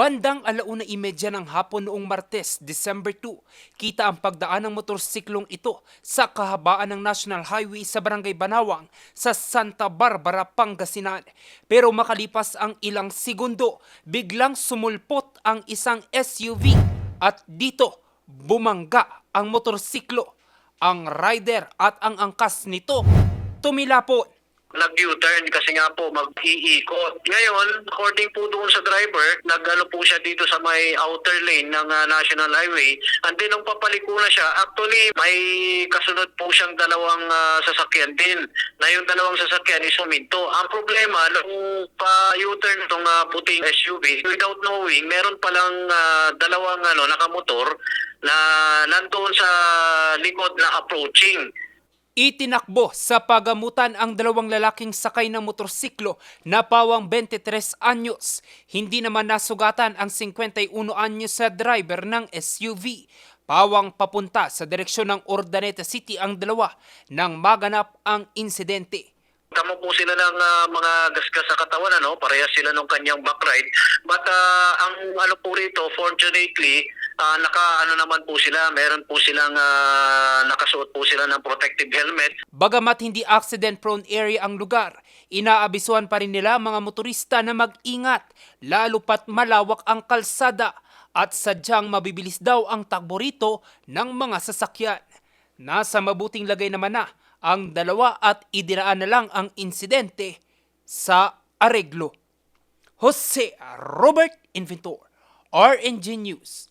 Bandang alauna imedya ng hapon noong Martes, December 2, kita ang pagdaan ng motorsiklong ito sa kahabaan ng National Highway sa Barangay Banawang sa Santa Barbara, Pangasinan. Pero makalipas ang ilang segundo, biglang sumulpot ang isang SUV at dito bumangga ang motorsiklo. Ang rider at ang angkas nito tumilapon. nag-U-turn kasi nga po mag-iikot. Ngayon, according po doon sa driver, nag-ano po siya dito sa may outer lane ng ah, National Highway. And then nung papaliko na siya, actually may kasunod po siyang dalawang ah, sasakyan din. Na yung dalawang sasakyan is huminto. Ang problema, nung pa-U-turn itong ah, puting SUV, without knowing, meron palang ah, dalawang ano, nakamotor na nandoon sa likod na approaching. Itinakbo sa pagamutan ang dalawang lalaking sakay ng motorsiklo na pawang 23 anyos. Hindi naman nasugatan ang 51 anyos sa driver ng SUV. Pawang papunta sa direksyon ng Ordaneta City ang dalawa nang maganap ang insidente. Tamo po sila ng ah, mga gasgas sa katawan, ano? Parehas sila ng kanyang back ride. But ah, ang ano po rito, fortunately, ah, naka ano naman po sila, meron po silang ah, nakasuot po sila ng protective helmet. Bagamat hindi accident-prone area ang lugar, inaabisuhan pa rin nila mga motorista na mag-ingat, lalo pat malawak ang kalsada at sadyang mabibilis daw ang takbo rito ng mga sasakyan. Nasa mabuting lagay naman na ang dalawa at idiraan na lang ang insidente sa areglo. Jose Robert Inventor, RNG News.